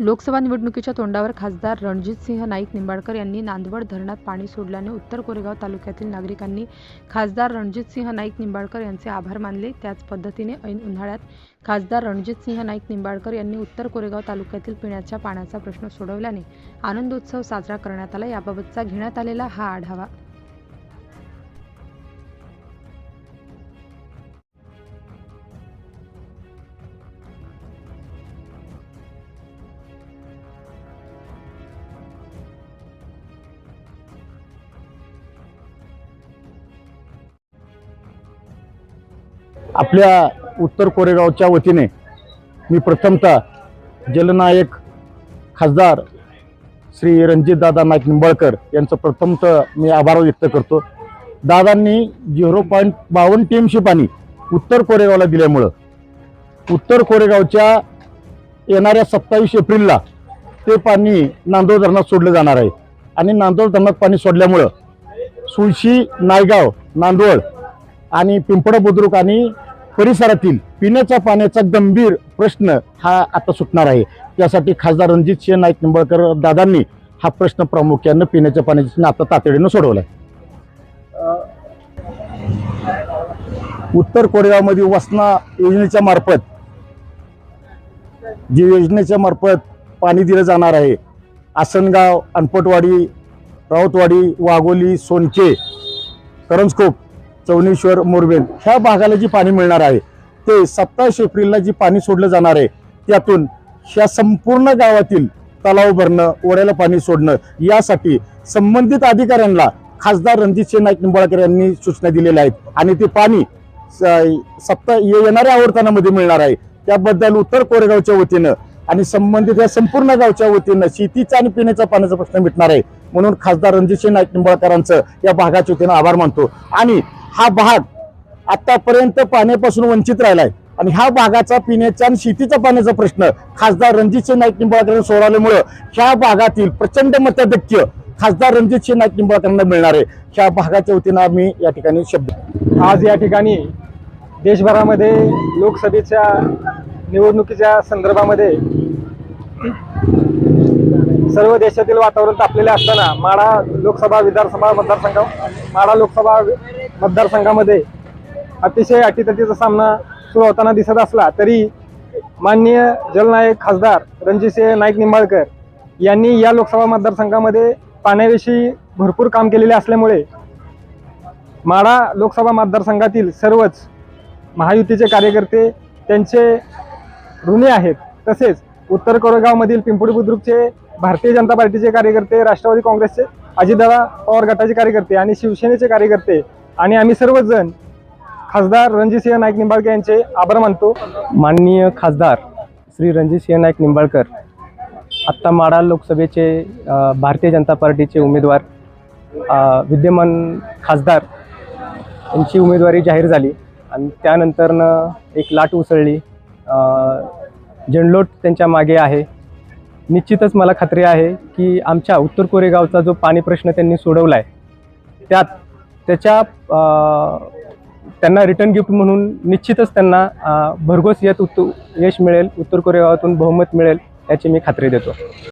लोकसभा निवडणुकीच्या तोंडावर खासदार रणजितसिंह नाईक निंबाळकर यांनी नांदवड धरणात पाणी सोडल्याने उत्तर कोरेगाव तालुक्यातील नागरिकांनी खासदार रणजितसिंह नाईक निंबाळकर यांचे आभार मानले. त्याच पद्धतीने ऐन उन्हाळ्यात खासदार रणजितसिंह नाईक निंबाळकर यांनी उत्तर कोरेगाव तालुक्यातील पिण्याच्या पाण्याचा प्रश्न सोडवल्याने आनंदोत्सव साजरा करण्यात आला. याबाबतचा घेण्यात आलेला हा आढावा आपल्या उत्तर कोरेगावच्या वतीने मी प्रथमतः जलनायक खासदार श्री रणजितदादा नाईक निंबाळकर यांचं प्रथमतः मी आभार व्यक्त करतो. दादांनी झिरो पॉईंट बावन्न टीएमशी पाणी उत्तर कोरेगावला दिल्यामुळं उत्तर कोरेगावच्या येणाऱ्या सत्तावीस एप्रिलला ते पाणी नांदोळ धरणात सोडलं जाणार आहे. आणि नांदोळ धरणात पाणी सोडल्यामुळं सुळशी नायगाव नांदवळ आणि पिंपळ बुद्रुक आणि परिसरातील पिण्याच्या पाण्याचा गंभीर प्रश्न हा आता सुटणार आहे. त्यासाठी खासदार रणजित सिंह नाईक निंबाळकर दादांनी हा प्रश्न प्रामुख्यानं पिण्याच्या पाण्याचा आता तातडीनं सोडवलाय. उत्तर कोरेगावमध्ये वसना योजनेच्या मार्फत जी योजनेच्या मार्फत पाणी दिलं जाणार आहे आसनगाव अनपटवाडी राऊतवाडी वाघोली सोनचे करंजकोप चौनेश्वर मोरबेन. ह्या भागाला जी पाणी मिळणार आहे ते सत्तावीस एप्रिलला जी पाणी सोडलं जाणार आहे त्यातून ह्या संपूर्ण गावातील तलाव भरणं ओढ्याला पाणी सोडणं यासाठी संबंधित अधिकाऱ्यांना खासदार रणजितसिंह नाईक निंबाळकर यांनी सूचना दिलेल्या आहेत. आणि ते पाणी स- येणाऱ्या आवर्तनामध्ये मिळणार आहे. त्याबद्दल उत्तर कोरेगावच्या वतीनं आणि संबंधित या संपूर्ण गावच्या वतीनं शेतीचा आणि पिण्याचा पाण्याचा प्रश्न मिटणार आहे. म्हणून खासदार रणजितसिंह नाईक निंबाळकरांचं या भागाच्या वतीनं आभार मानतो. आणि हा भाग आतापर्यंत पाण्यापासून वंचित राहिलाय. आणि ह्या भागाचा पिण्याचा आणि शेतीचा पाण्याचा प्रश्न खासदार रणजितसिंह नाईक निंबाळकरांना सोडवल्यामुळं ह्या भागातील प्रचंड मताधिक्य खासदार रणजितसिंह नाईक निंबाळकरांना मिळणार आहे. ह्या भागाच्या वतीनं आम्ही या ठिकाणी शब्द आज या ठिकाणी देशभरामध्ये लोकसभेच्या निवडणुकीच्या संदर्भामध्ये सर्व देशातील वातावरण तापलेले असताना माडा लोकसभा विधानसभा मतदारसंघ माडा लोकसभा मतदारसंघामध्ये अतिशय अटीतटीचा सामना सुरू होताना दिसत असला तरी माननीय जलनायक खासदार रणजितसिंह नाईक निंबाळकर यांनी या लोकसभा मतदारसंघामध्ये पाण्याविषयी भरपूर काम केलेले असल्यामुळे माढा लोकसभा मतदारसंघातील सर्वच महायुतीचे कार्यकर्ते त्यांचे ऋणी आहेत. तसेच उत्तर कोरेगावमधील पिंपळी बुद्रुकचे भारतीय जनता पार्टीचे कार्यकर्ते राष्ट्रवादी काँग्रेसचे अजितदादा पवार गटाचे कार्यकर्ते आणि शिवसेनेचे कार्यकर्ते आणि आम्ही सर्वजण खासदार रणजितसिंह नाईक निंबाळकर यांचे आभार मानतो. माननीय खासदार श्री रणजितसिंह नाईक निंबाळकर आत्ता माडा लोकसभेचे भारतीय जनता पार्टीचे उमेदवार विद्यमान खासदार यांची उमेदवारी जाहीर झाली आणि त्यानंतरनं एक लाट उसळली. जनलोट त्यांच्या मागे आहे. निश्चितच मला खात्री आहे की आमच्या उत्तर कोरेगावचा जो पाणी प्रश्न त्यांनी सोडवला आहे त्यात त्याच्या त्यांना रिटर्न गिफ्ट म्हणून निश्चितच त्यांना भरघोस यत उत्त यश मिळेल उत्तर कोरेगावातून बहुमत मिळेल याची मी खात्री देतो.